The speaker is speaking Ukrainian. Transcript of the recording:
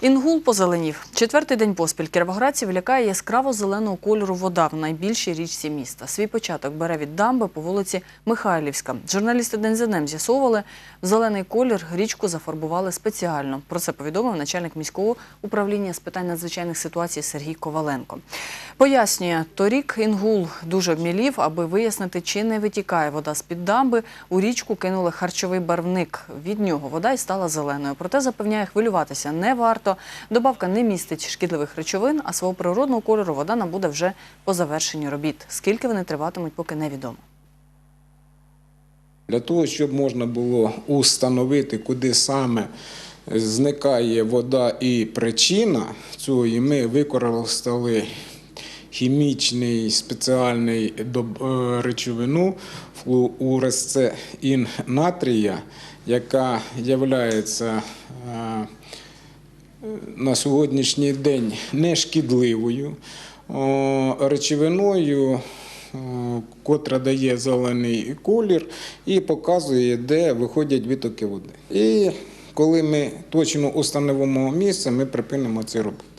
Інгул позеленів. Четвертий день поспіль кіровоградців лякає яскраво зеленого кольору вода в найбільшій річці міста. Свій початок бере від дамби по вулиці Михайлівська. Журналісти день за днем з'ясовували, в зелений колір річку зафарбували спеціально. Про це повідомив начальник міського управління з питань надзвичайних ситуацій Сергій Коваленко. Пояснює, торік Інгул дуже обмілів, аби вияснити, чи не витікає вода з-під дамби. У річку кинули харчовий барвник. Від нього вода й стала зеленою. Проте запевняє, хвилюватися не варто. Добавка не містить шкідливих речовин, а свого природного кольору вода набуде вже по завершенню робіт. Скільки вони триватимуть, поки невідомо. Для того, щоб можна було установити, куди саме зникає вода і причина цього, і ми використали хімічний спеціальний е, речовину флуоресцин натрія, яка є на сьогоднішній день нешкідливою речовиною, котра дає зелений колір і показує, де виходять витоки води. І коли ми точно установимо місце, ми припинимо це робити.